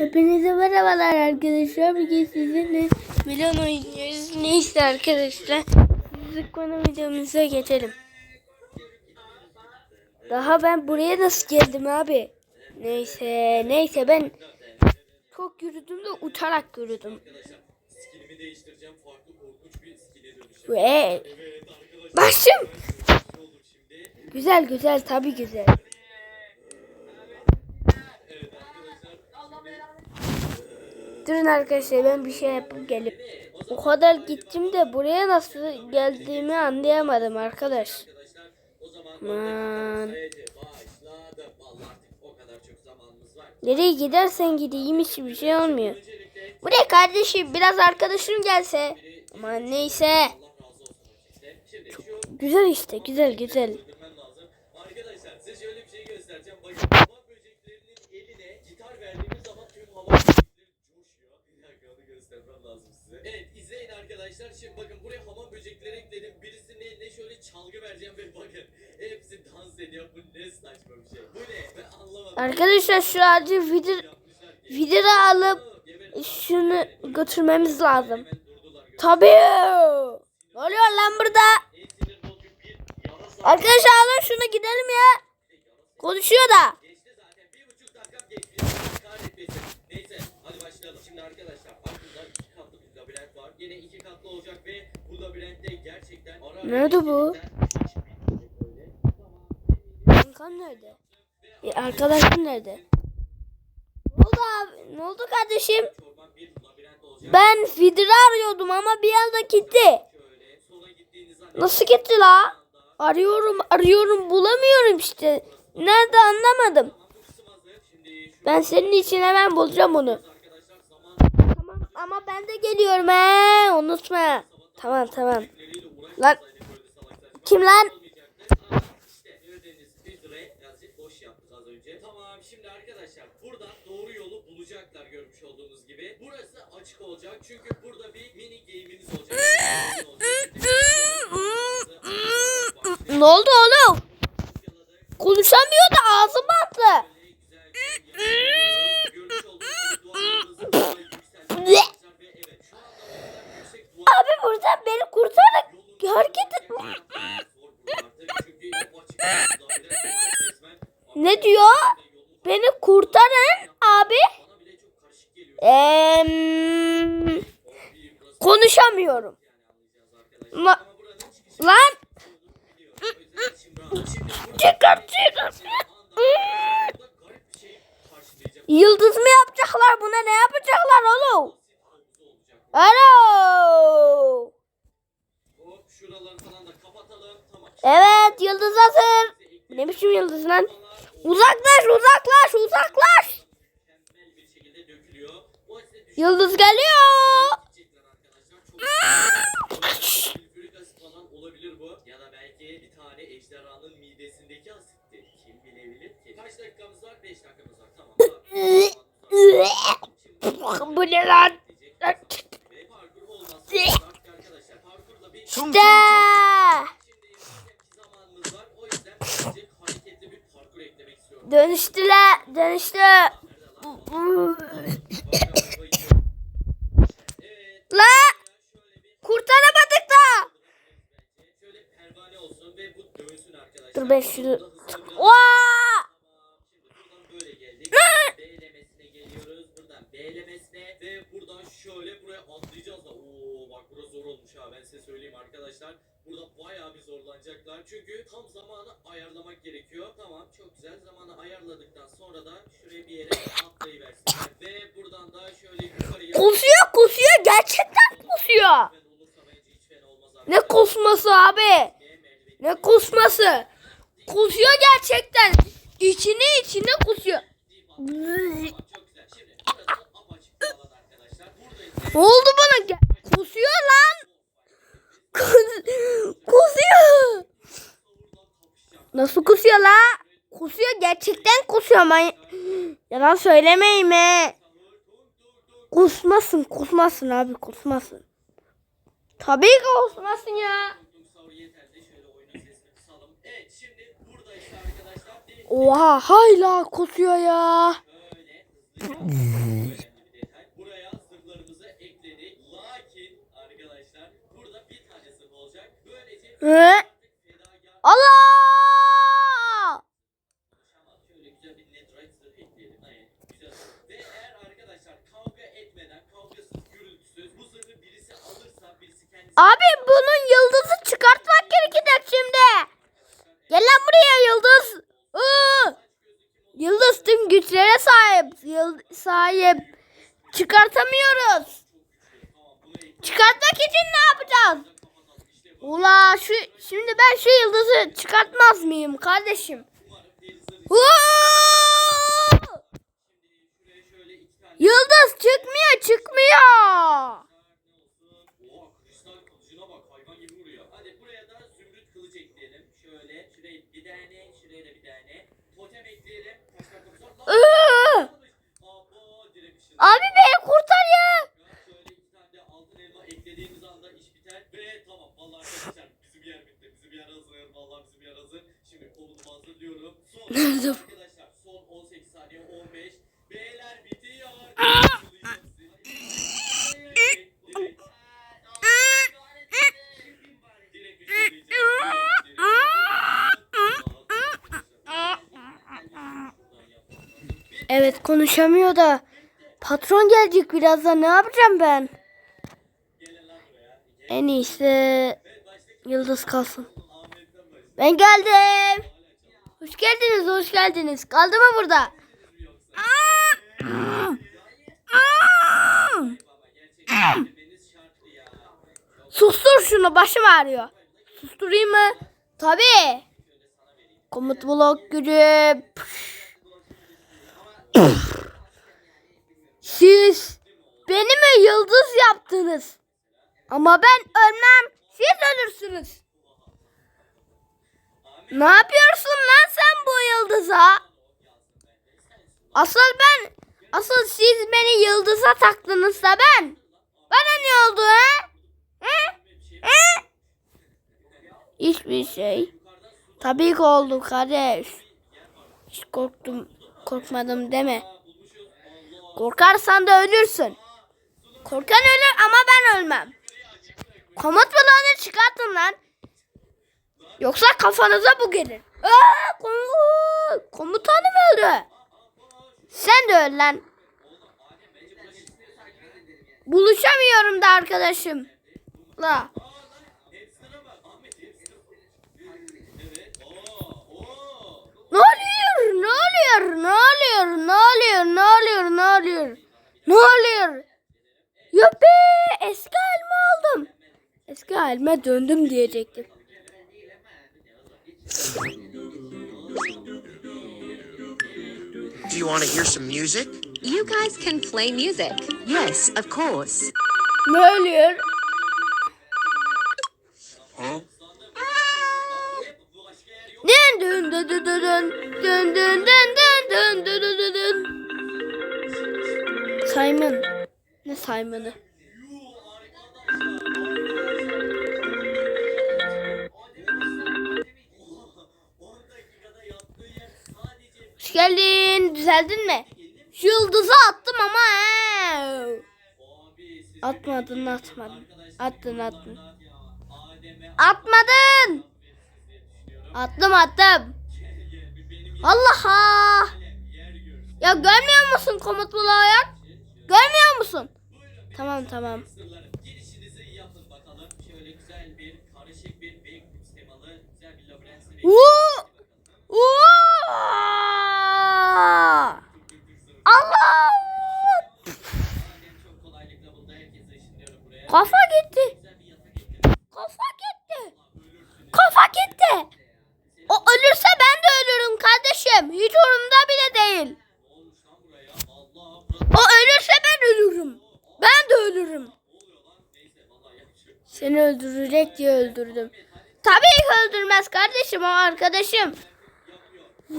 Hepinize merhabalar arkadaşlar. Bugün sizinle milyon oynuyoruz. Neyse arkadaşlar. Sizi konu videomuza geçelim. Daha ben buraya nasıl geldim abi? Neyse neyse ben çok yürüdüm de uçarak yürüdüm. Ve başım. Güzel güzel tabii güzel. Durun arkadaşlar ben bir şey yapıp gelip o kadar gittim de buraya nasıl geldiğimi anlayamadım arkadaş. Aman. çok. Nereye gidersen gideyim hiçbir şey olmuyor. Buraya kardeşim biraz arkadaşım gelse. Aman neyse. Şu Güzel işte güzel güzel. öldürmem lazım. Arkadaşlar size şöyle bir şey göstereceğim. Bakın hava böceklerinin eline gitar verdiğimiz zaman tüm hava böcekleri coşuyor. Bir dakika onu göstermem lazım size. Evet izleyin arkadaşlar. Şimdi bakın buraya hamam böcekleri ekledim. Birisinin eline şöyle çalgı vereceğim ve bakın hepsi dans ediyor. Bu ne saçma bir şey. Bu ne? Ben anlamadım. Arkadaşlar şu ağacı vidir, vidira alıp şunu götürmemiz lazım. Tabii. Ne oluyor lan burada? Arkadaşlar alın şunu gidelim ya. Konuşuyor da. Geçti zaten. Bir buçuk dakikam geçti. Allah kahretmesin. Neyse hadi başlayalım. Şimdi arkadaşlar aklımda iki katlı bir labirent var. Yine iki katlı olacak ve bu labirentte gerçekten ara Nerede bu? Kankam nerede? E, arkadaşım nerede? Ne oldu abi? Ne oldu kardeşim? Ben vidira arıyordum ama bir anda gitti. Nasıl gitti la? Arıyorum arıyorum bulamıyorum işte. Nerede anlamadım. Ben senin için hemen bulacağım onu. Ama ben de geliyorum he unutma. Tamam tamam. Lan kim lan? Tamam şimdi arkadaşlar burada doğru yolu bulacaklar görmüş olduğunuz gibi. Burası açık olacak çünkü burada bir mini game'imiz olacak. Ne oldu oğlum? Konuşamıyor da ağzı bantlı. Görmüş olduğunuz gibi duvarlarımızı böyle yükselttik. Ne? Ve evet şu anda o kadar yüksek duvar Abi buradan beni kurtarın. Hareket et. Ne diyor? Beni kurtarın abi. Eee konuşamıyorum. Ma- lan çıkar çıkar. Yıldız mı yapacaklar buna ne yapacaklar oğlum? Alo. Evet yıldız hazır. Ne biçim yıldız lan? Uzaklaş uzaklaş uzaklaş. Yıldız geliyor. Ya da belki bir tane ejderhanın midesindeki asitti. Kim bilebilir ki? Kaç dakikamız var? 5 dakikamız var. Tamam. Şimdi Bu ne lan? İşte. Dönüştüler. Dönüştü. La kurtaramadık da. Dur ben şunu. Burada hızlı biraz- Vaa! Şimdi buradan böyle geldik. B'lemesine geliyoruz. Buradan B'lemesine ve buradan şöyle buraya atlayacağız da. Oo bak burası zor olmuş ha ben size söyleyeyim arkadaşlar. Burada bayağı bir zorlanacaklar. Çünkü tam zamanı ayarlamak gerekiyor. Tamam çok güzel. Zamanı ayarladıktan sonra da şuraya bir yere atlayıversinler. ve buradan da şöyle yukarıya Kusuyor kusuyor. Gerçekten kusuyor. Ne kusması abi? Ne kusması? Kusuyor gerçekten. İçine içine kusuyor. Ne oldu bana? Kusuyor lan. Kus- kusuyor. Nasıl kusuyor la? Kusuyor gerçekten kusuyor ama yalan söylemeyin mi? Kusmasın kusmasın abi kusmasın. Tabii ki kusmasın ya. Oha hayla kusuyor ya. Buraya güçlere sahip. Sahip. Çıkartamıyoruz. Çıkartmak için ne yapacağız? Ula şu şimdi ben şu yıldızı çıkartmaz mıyım kardeşim? Yıldız çıkmıyor çıkmıyor. Oha kristal kılıcına bak hayvan gibi vuruyor. Hadi buraya da zümrüt kılıç ekleyelim. Şöyle şuraya bir tane, şuraya da bir tane. Totem ekleyelim. Kaç dakika sonra? Iı! Abo diremişim. Abi beni kurtar ya. Şöyle iki tane de altın elma eklediğimiz anda iş biter. Ve tamam vallahi arkadaşlar bizim yer bitti. Bizim yer hazır. Vallahi bizim yer hazır. Şimdi komutumu hazırlıyorum. Son Nerede? arkadaşlar son 18 saniye 15. Beyler bitiyor. Direkt Evet konuşamıyor da. Patron gelecek birazdan ne yapacağım ben? En iyisi yıldız kalsın. Ben geldim. Hoş geldiniz, hoş geldiniz. Kaldı mı burada? Sustur şunu, başım ağrıyor. Susturayım mı? Tabii. Komut blok gücü. Siz beni mi yıldız yaptınız? Ama ben ölmem. Siz ölürsünüz. Ne yapıyorsun lan sen bu yıldıza? Asıl ben, asıl siz beni yıldıza taktınız da ben. Bana ne oldu ha? He? He? Hiçbir şey. Tabii ki oldu kardeş. Hiç korktum, korkmadım deme. Korkarsan da ölürsün. Korkan ölür ama ben ölmem. Komut bloğunu çıkartın lan. Yoksa kafanıza bu gelir. Aa, komu- komutanım öldü. Sen de öl lan. Buluşamıyorum da arkadaşım. La. Ne oluyor? Ne oluyor? Ne oluyor? Ne oluyor? Ne oluyor? Ne oluyor? Ne oluyor? Yuppi! Eski halime oldum. Eski halime döndüm diyecektim. Do you want to hear some music? You guys can play music. Yes, of course. Ne oluyor? Dün dün dün dün dün dün dün dün dün dün dün dün dün dün. Simon. Ne Simon'ı? Hoş geldin. Düzeldin mi? Yıldızı attım ama. Atmadın atmadın. Attın attın. Atmadın. Attım attım. Allah ha. Ya görmüyor musun komutlu ayak? Görmüyor musun? Tamam tamam. Uuu! Uuu! Allah! Kafa gitti. Kafa gitti. Kafa gitti. Seni öldürecek diye öldürdüm. Tabii ki öldürmez kardeşim o arkadaşım. Adem,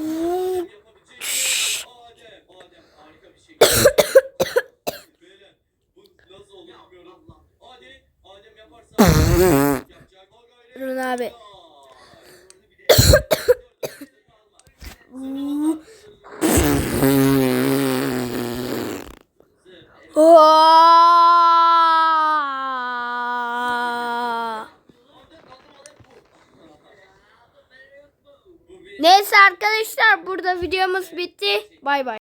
Adem harika bir şey. Beyler bu nasıl olur bilmiyorum. Hadi Adem yaparsa yapacak. O gayret. Durun abi. Aa! Neyse arkadaşlar burada videomuz bitti. Bay bay.